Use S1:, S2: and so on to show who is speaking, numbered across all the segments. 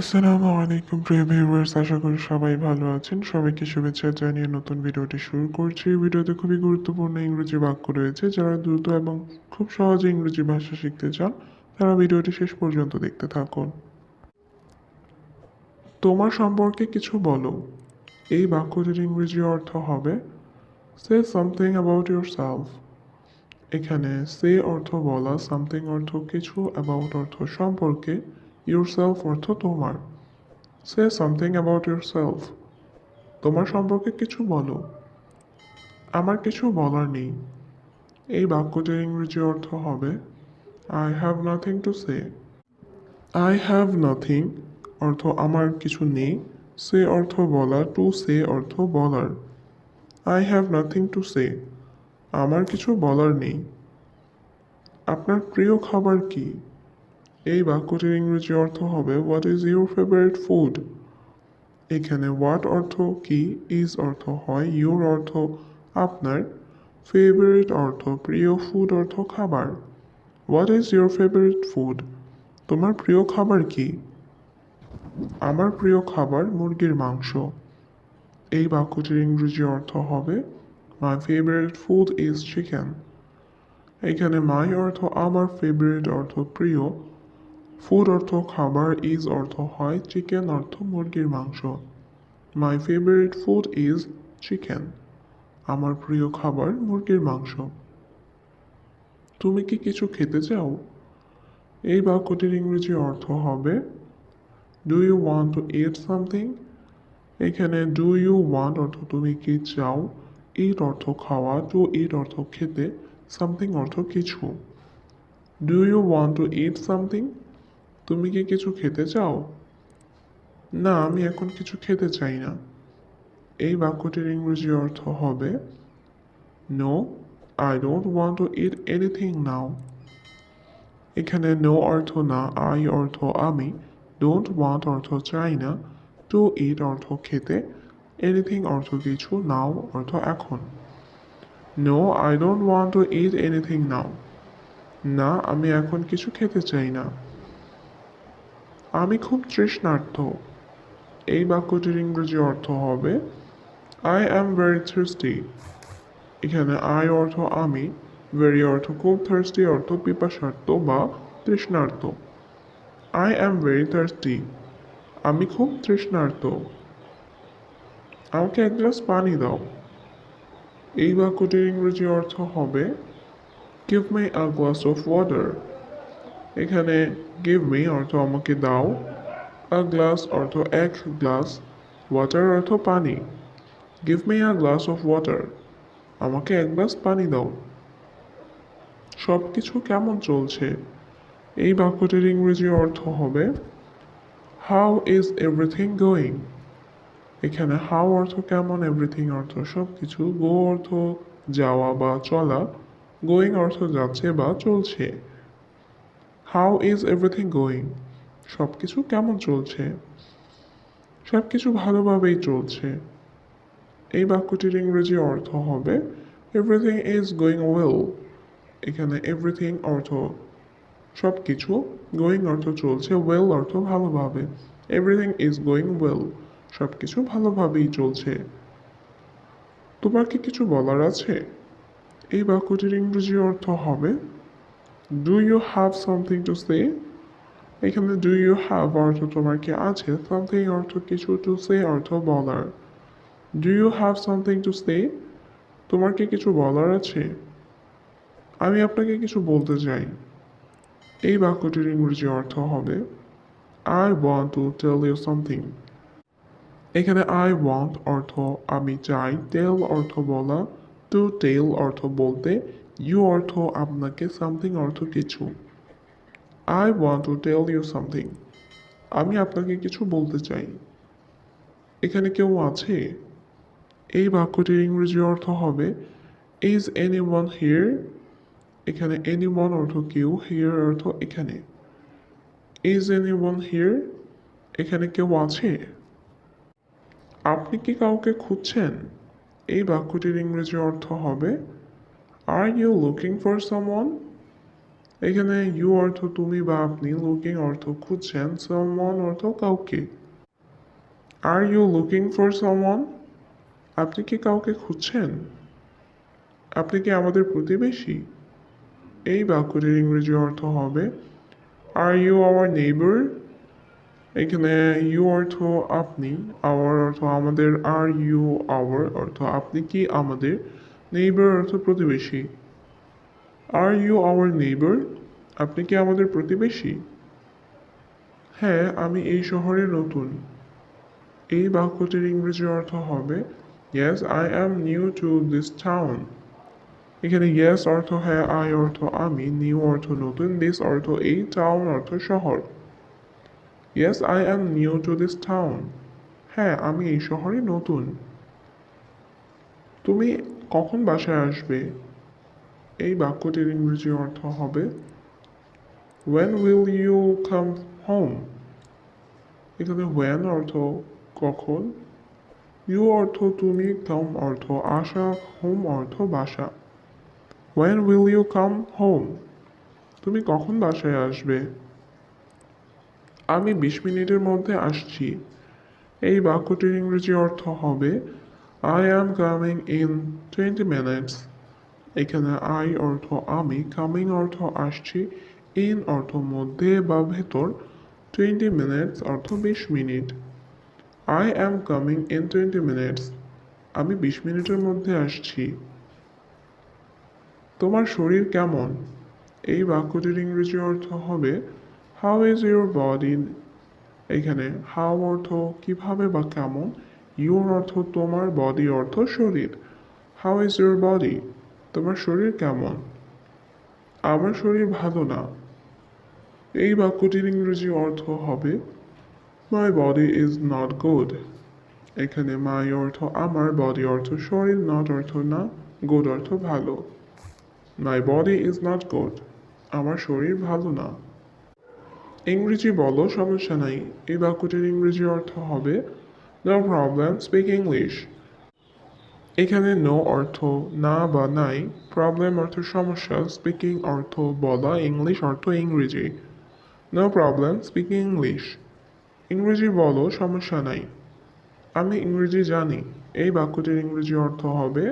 S1: আসসালামু আলাইকুম, প্রিয় ভিউয়ার্স আশা করি সবাই ভালো আছেন। সবাইকে শুভেচ্ছা জানিয়ে নতুন ভিডিওটি শুরু করছি। এই ভিডিওতে খুবই গুরুত্বপূর্ণ ইংরেজি বাক্য রয়েছে। যারা দ্রুত এবং খুব সহজে ইংরেজি ভাষা শিখতে চান, তারা ভিডিওটি শেষ পর্যন্ত দেখতে থাকুন। তোমার সম্পর্কে কিছু বলো। এই বাক্যটির ইংরেজি অর্থ হবে say something about your self এখানে সে অর্থ বলা সামথিং অর্থ কিছু অ্যাবাউট অর্থ সম্পর্কে। ইউরসেলফ অর্থ তোমার সে সামথিং অ্যাবাউট সেলফ তোমার সম্পর্কে কিছু বলো। আমার কিছু বলার নেই। এই বাক্যটির ইংরেজি অর্থ হবে I have nothing to say I have nothing অর্থ আমার কিছু নেই সে অর্থ বলা টু সে অর্থ বলার। I have nothing to say আমার কিছু বলার নেই। আপনার প্রিয় খাবার কি? এই বাক্যটির ইংরেজি অর্থ হবে what is your favourite food এখানে হোয়াট অর্থ কি ইজ অর্থ হয় ইউর অর্থ আপনার ফেভারিট অর্থ প্রিয় ফুড অর্থ খাবার what is your favourite food তোমার প্রিয় খাবার কি? আমার প্রিয় খাবার মুরগির মাংস এই বাক্যটির ইংরেজি অর্থ হবে my favourite food is chicken এখানে মাই অর্থ আমার ফেভারিট অর্থ প্রিয় ফুড অর্থ খাবার ইজ অর্থ হয় চিকেন অর্থ মুরগির মাংস। My favourite food is chicken আমার প্রিয় খাবার মুরগির মাংস। তুমি কি কিছু খেতে চাও? এই বাক্যটির ইংরেজি অর্থ হবে do you want to eat something এখানে ডু ইউ ওয়ান্ট অর্থ তুমি কি চাও? ইট অর্থ খাওয়া টু ইট অর্থ খেতে সামথিং অর্থ কিছু। Do you want to eat something তুমি কি কিছু খেতে চাও? না, আমি এখন কিছু খেতে চাই না। এই বাক্যটির ইংরেজি অর্থ হবে no I don't want to eat anything now এখানে নো অর্থ না আই অর্থ আমি ডোন্ট ওয়ান্ট অর্থ চাই না টু ইট অর্থ খেতে এনিথিং অর্থ কিছু নাও অর্থ এখন। No I don't want to eat anything now না, আমি এখন কিছু খেতে চাই না। আমি খুব তৃষ্ণার্থ। এই বাক্যটির ইংরেজি অর্থ হবে আই অ্যাম ভেরি থার্সটি এখানে আই অর্থ আমি ভেরি অর্থ খুব থার্সটি অর্থ পিপাসার্থ বা তৃষ্ণার্থ আই অ্যাম ভেরি থার্সটি আমি খুব তৃষ্ণার্থ আমাকে এক গ্লাস পানি দাও। এই বাক্যটির ইংরেজি অর্থ হবে give my a glass of water এখানে গিভ মি অর্থ আমাকে দাও। আ গ্লাস অর্থ এক গ্লাস ওয়াটার অর্থ পানি। Give me a glass of water আমাকে এক গ্লাস পানি দাও। সব কিছু কেমন চলছে? এই বাক্যটির ইংরেজি অর্থ হবে হাউ ইজ এভরিথিং গোয়িং এখানে হাউ অর্থ কেমন এভরিথিং অর্থ সব কিছু গো অর্থ যাওয়া বা চলা গোয়িং অর্থ যাচ্ছে বা চলছে। হাউ ইজ এভরিথিং গোয়িং সব কিছু কেমন চলছে? সব কিছু ভালোভাবেই চলছে। এই বাক্যটির ইংরেজি অর্থ হবে এভরিথিং ইজ গোয়িং ওয়েল এখানে এভরিথিং অর্থ সব কিছু গোয়িং অর্থ চলছে ওয়েল অর্থ ভালোভাবে। এভরিথিং ইজ গোয়িং ওয়েল সব কিছু ভালোভাবেই চলছে। তোমার কি কিছু বলার আছে? এই বাক্যটির ইংরেজি অর্থ হবে do you have something to say এখানে ডু ইউ হ্যাভ অর্থ তোমার কি আছে? সামথিং অর্থ কিছু টু সে অর্থ বলার। Do you have something to say তোমার কি কিছু বলার আছে? আমি আপনাকে কিছু বলতে চাই। এই বাক্যটির ইংরেজি অর্থ হবে I want to tell you something এখানে আই ওয়ান্ট অর্থ আমি চাই টেল অর্থ বলা টু টেল অর্থ বলতে ইউ অর্থ আপনাকে সামথিং অর্থ কিছু I want to tell you something আমি আপনাকে কিছু বলতে চাই। এখানে কেউ আছে? এই বাক্যটির ইংরেজি অর্থ হবে ইজ এনি ওয়ান হিয়ার এখানে এনি ওয়ান অর্থ কেউ হিয়ার অর্থ এখানে। ইজ এনি ওয়ান হিয়ার এখানে কেউ আছে? আপনি কি কাউকে খুঁজছেন? এই বাক্যটির ইংরেজি অর্থ হবে are you looking for someone এখানে ইউ অর্থ তুমি বা আপনি লুকিং অর্থ খুঁজছেন সামওয়ান অর্থ কাউকে। Are you looking for someone আপনি কি কাউকে খুঁজছেন? আপনি কি আমাদের প্রতিবেশী? এই বাক্যটির ইংরেজি অর্থ হবে আর ইউ আওয়ার নেইবার এখানে ইউ অর্থ আপনি আওয়ার অর্থ আমাদের আর ইউ আওয়ার অর্থ আপনি কি আমাদের? নেইবার অর্থ প্রতিবেশী। আর ইউ আওয়ার নেইবার আপনি কি আমাদের প্রতিবেশী? হ্যাঁ আমি এই শহরে নতুন। এই বাক্যটির ইংরেজি অর্থ হবে yes I am new to this town এখানে ইয়েস অর্থ হ্যাঁ আই অর্থ আমি নিউ অর্থ নতুন দিস অর্থ এই টাউন অর্থ শহর yes I am new to this town হ্যাঁ আমি এই শহরে নতুন। তুমি কখন বাসায় আসবে? এই বাক্যটির ইংরেজি অর্থ হবে when will you come home এখানে ওয়েন অর্থ কখন ইউ অর্থ তুমি কাম অর্থ আসা হোম অর্থ বাসা when will you come home তুমি কখন বাসায় আসবে? আমি বিশ মিনিটের মধ্যে আসছি। এই বাক্যটির ইংরেজি অর্থ হবে I am coming in twenty minutes এখানে আই অর্থ আমি কামিং অর্থ আসছি ইন অর্থ মধ্যে বা ভেতর টোয়েন্টি মিনিটস অর্থ বিশ minute. I am coming in twenty minutes আমি বিশ মিনিটের মধ্যে আসছি। তোমার শরীর কেমন? এই বাক্যটির ইংরেজি অর্থ হবে হাউ ইজ ইউর বডি এখানে হাউ অর্থ কীভাবে বা কেমন? ইউর অর্থ তোমার বডি অর্থ শরীর। হাউ ইজ ইউর বডি তোমার শরীর কেমন? আমার শরীর ভালো না। এই বাক্যটির ইংরেজি অর্থ হবে my body is not good এখানে মাই অর্থ আমার বডি অর্থ শরীর নট অর্থ না গুড অর্থ ভালো। My body is not good আমার শরীর ভালো না। ইংরেজি বলো, সমস্যা নাই। এই বাক্যটির ইংরেজি অর্থ হবে নো প্রবলেম স্পিক ইংলিশ এখানে নো অর্থ না বা নাই। প্রবলেম অর্থ সমস্যা। স্পিকিং অর্থ বলা। ইংলিশ অর্থ ইংরেজি। নো প্রবলেম স্পিকিং ইংলিশ ইংরেজি বলো, সমস্যা নাই। আমি ইংরেজি জানি। এই বাক্যটির ইংরেজি অর্থ হবে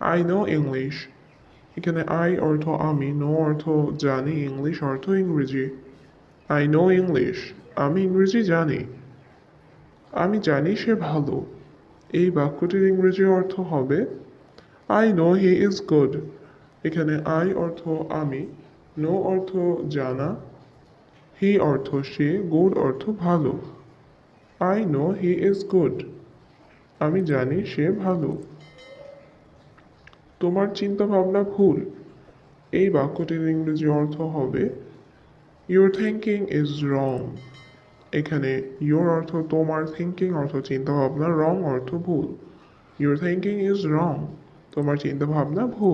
S1: আই নো ইংলিশ এখানে আই অর্থ আমি নো অর্থ জানি ইংলিশ অর্থ ইংরেজি। আই নো ইংলিশ আমি ইংরেজি জানি। আমি জানি সে ভালো। এই বাক্যটির ইংরেজি অর্থ হবে I know he is good এখানে আই অর্থ আমি নো অর্থ জানা হি অর্থ সে গুড অর্থ ভালো I know he is good আমি জানি সে ভালো তোমার চিন্তা ভাবনা ভুল এই বাক্যটির ইংরেজি অর্থ হবে ইউর থিঙ্কিং ইজ রং এখানে ইউর অর্থ তোমার থিঙ্কিং অর্থ চিন্তাভাবনা রং অর্থ ভুল। ইউর থিঙ্কিং ইজ রং তোমার চিন্তা ভাবনা ভুল।